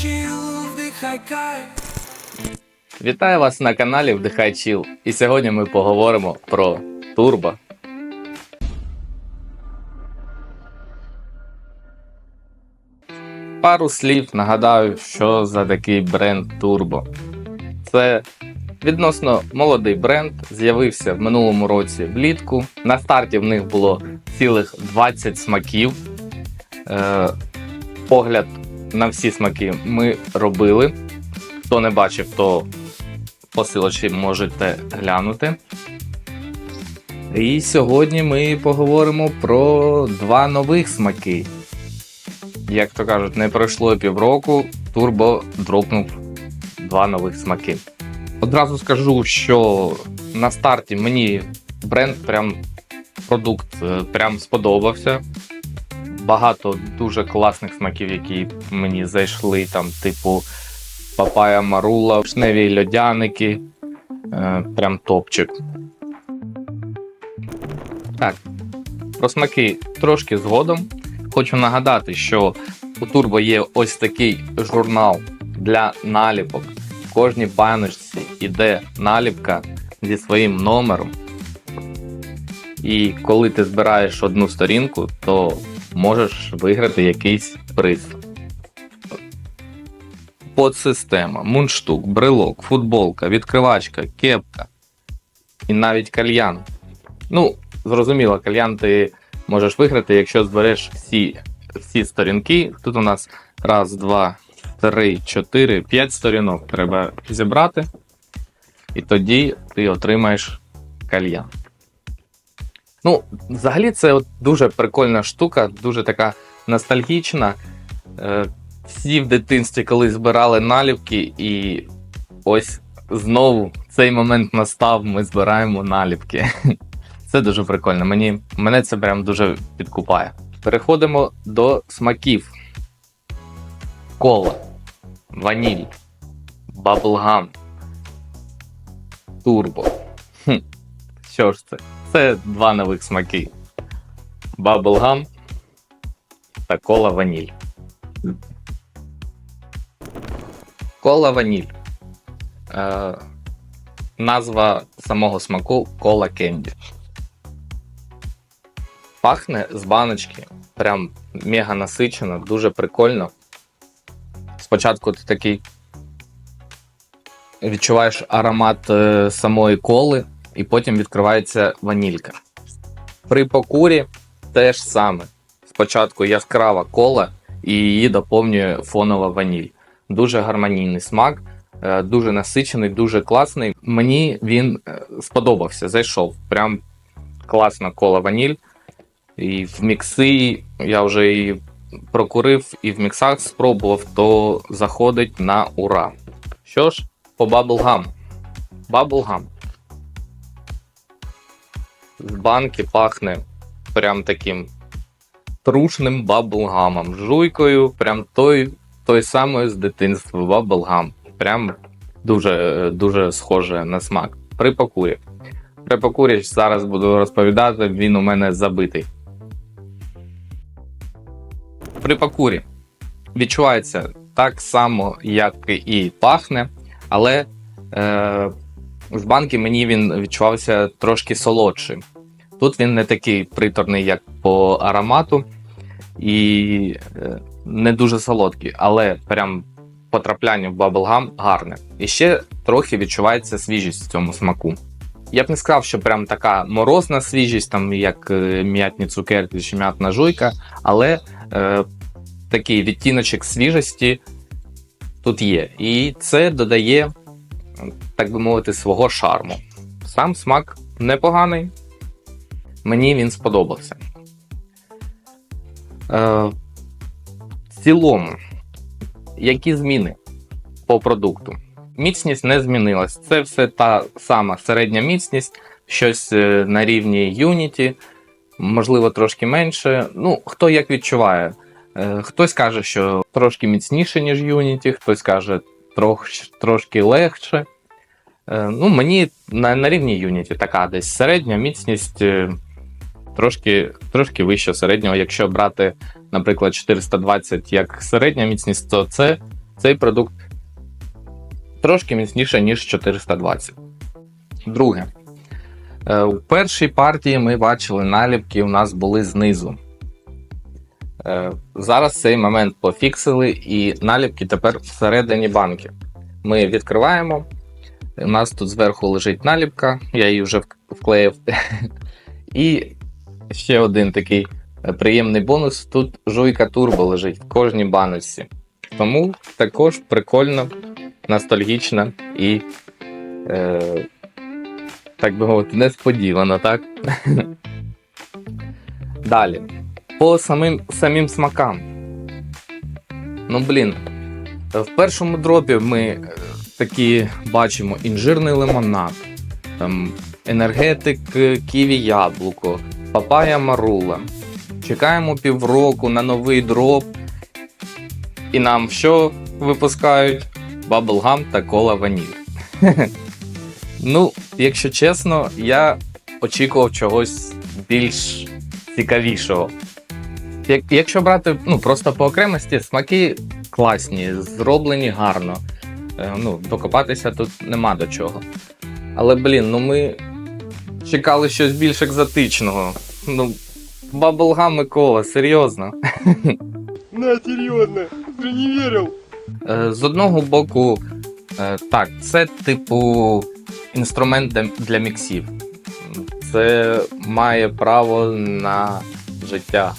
chill, вдихай кайф. Вітаю вас на каналі Вдихай Чіл. І сьогодні ми поговоримо про турбо. Пару слів нагадаю, що за такий бренд Turbo. Це відносно молодий бренд, з'явився в минулому році влітку. На старті в них було цілих 20 смаків. Е, погляд на всі смаки ми робили. Хто не бачив, то посилочі можете глянути. І сьогодні ми поговоримо про два нових смаки. Як то кажуть, не пройшло півроку, Турбо дропнув два нових смаки. Одразу скажу, що на старті мені бренд, прям продукт е, прям сподобався. Багато дуже класних смаків, які мені зайшли, там, типу папая марула, шневі льодяники. Е, прям топчик. Так, про смаки трошки згодом. Хочу нагадати, що у Turbo є ось такий журнал для наліпок. В кожній баночці йде наліпка зі своїм номером. І коли ти збираєш одну сторінку, то можеш виграти якийсь приз. Подсистема, мундштук, брелок, футболка, відкривачка, кепка і навіть кальян. Ну, зрозуміло, кальян ти можеш виграти, якщо збереш всі, всі сторінки. Тут у нас раз, два, три, чотири, п'ять сторінок треба зібрати. І тоді ти отримаєш кальян. Ну, взагалі, це от дуже прикольна штука, дуже така ностальгічна. Е, всі в дитинстві колись збирали наліпки, і ось знову цей момент настав, ми збираємо наліпки. Це дуже прикольно. Мені, мене це прям дуже підкупає. Переходимо до смаків: кола, ваніль, баблгам, турбо. Хм. Що ж це? Це два нових смаки: баблгам та кола ваніль. Кола ваніль. Е, назва самого смаку кола кенді. Пахне з баночки. Прям мега насичено, дуже прикольно. Спочатку ти такий відчуваєш аромат е, самої коли, і потім відкривається ванілька. При покурі теж саме. Спочатку яскрава кола, і її доповнює фонова ваніль. Дуже гармонійний смак, е, дуже насичений, дуже класний. Мені він е, сподобався, зайшов. Прям класна кола ваніль. І в мікси я вже і прокурив, і в міксах спробував, то заходить на ура. Що ж, по Bubblegum. Bubblegum. З банки пахне прям таким трушним баблгамом. Жуйкою, прям той, той самий з дитинства баблгам. Прям дуже, дуже схоже на смак. При покурі. При покурі зараз буду розповідати, він у мене забитий. При покурі відчувається так само, як і пахне, але е, з банки мені він відчувався трошки солодшим. Тут він не такий приторний, як по аромату, і е, не дуже солодкий, але прям потрапляння в баблгам гарне. І ще трохи відчувається свіжість в цьому смаку. Я б не сказав, що прям така морозна свіжість, там як е, м'ятні цукерки чи м'ятна жуйка, але е, такий відтіночок свіжості тут є. І це додає, так би мовити, свого шарму. Сам смак непоганий. Мені він сподобався. Е, в цілому, які зміни по продукту? Міцність не змінилась. Це все та сама середня міцність, щось е, на рівні Unity, можливо, трошки менше. Ну, хто як відчуває. Е, Хтось каже, що трошки міцніше, ніж Unity, хтось каже трох, трошки легше. Е, Ну, мені на, на рівні Unity така десь середня міцність трошки, трошки вища середнього. Якщо брати, наприклад, 420 як середня міцність, то це цей продукт трошки міцніше, ніж 420. Друге. Е, У першій партії ми бачили наліпки, у нас були знизу. Е, Зараз цей момент пофіксили, і наліпки тепер всередині банки. Ми відкриваємо. У нас тут зверху лежить наліпка, я її вже вклеїв. І ще один такий е, приємний бонус: тут жуйка турбо лежить в кожній баночці. Тому також прикольно, ностальгічно і, е, так би мовити, несподівано, так? Далі. По самим, самим смакам. Ну, блін. В першому дропі ми е, такі бачимо інжирний лимонад, там, енергетик е, ківі яблуко, папая марула. Чекаємо півроку на новий дроп. І нам що випускають? Баблгам та кола ваніль. ну, якщо чесно, я очікував чогось більш цікавішого. Як, якщо брати ну, просто по окремості, смаки класні, зроблені гарно. Е, ну, докопатися тут нема до чого. Але, блін, ну ми чекали щось більш екзотичного. Ну, баблгам і кола, серйозно. На, серьезно, ты не верил? Е, З одного боку, е, так, це типу інструмент для- для міксів. Це має право на життя.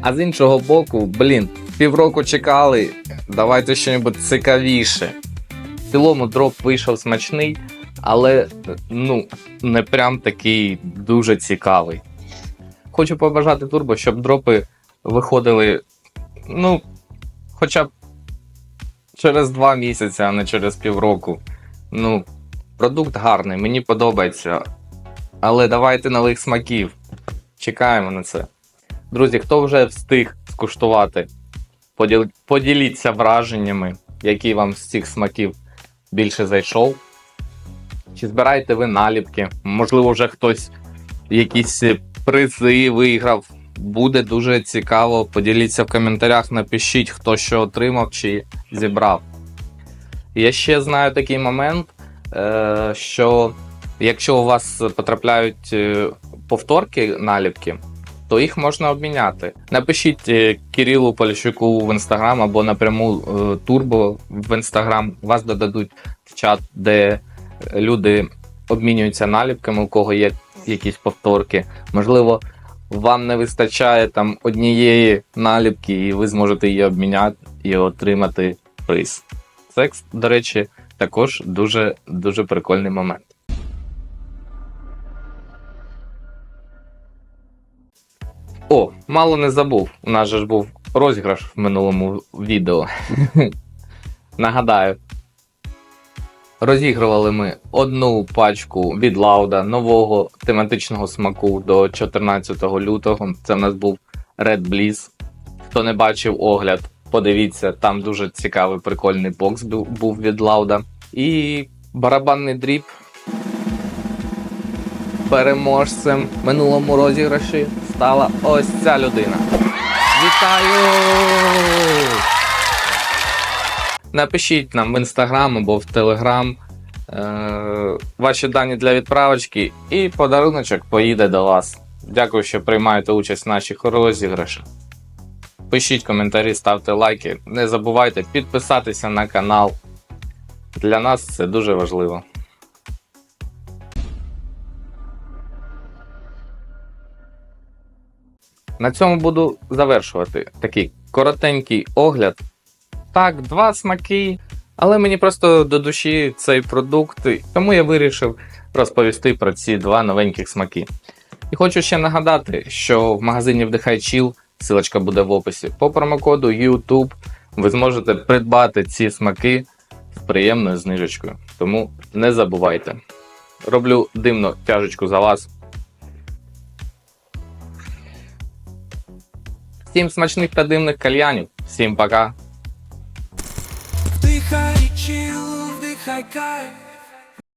А з іншого боку, блін, півроку чекали, давайте щось цікавіше. В цілому дроп вийшов смачний, але ну, не прям такий дуже цікавий. Хочу побажати турбо, щоб дропи виходили, ну, хоча б через два місяці, а не через півроку. Ну, продукт гарний, мені подобається. Але давайте нових смаків. Чекаємо на це. Друзі, хто вже встиг скуштувати, поділ... поділіться враженнями, який вам з цих смаків більше зайшов. Чи збираєте ви наліпки? Можливо, вже хтось якісь призи виграв. Буде дуже цікаво. Поділіться в коментарях, напишіть, хто що отримав чи зібрав. Я ще знаю такий момент, е, що якщо у вас потрапляють е, повторки наліпки, то їх можна обміняти. Напишіть е, Кирилу Поліщуку в інстаграм або напряму Турбо в інстаграм. Вас додадуть в чат, де люди обмінюються наліпками, у кого є якісь повторки. Можливо, вам не вистачає там однієї наліпки, і ви зможете її обміняти і отримати приз. Це, до речі, також дуже дуже прикольний момент. О, мало не забув. У нас же ж був розіграш в минулому відео. Нагадаю. Розігрували ми одну пачку від Лауда нового тематичного смаку до 14 лютого. Це в нас був Red Bliss. Хто не бачив огляд, подивіться, там дуже цікавий прикольний бокс був від Лауда. І барабанний дріб. Переможцем минулому розіграші стала ось ця людина. Вітаю! Напишіть нам в інстаграм або в телеграм ваші дані для відправочки, і подаруночок поїде до вас. Дякую, що приймаєте участь в наших розіграшах. Пишіть коментарі, ставте лайки. Не забувайте підписатися на канал. Для нас це дуже важливо. На цьому буду завершувати такий коротенький огляд. Так, два смаки, але мені просто до душі цей продукт, тому я вирішив розповісти про ці два новеньких смаки. І хочу ще нагадати, що в магазині Вдихай Chill, силочка буде в описі, по промокоду YouTube ви зможете придбати ці смаки з приємною знижечкою. Тому не забувайте. Роблю димну тяжечку за вас. Всім смачних та димних кальянів. Всім пока. Вдихай чил, вдихай кайф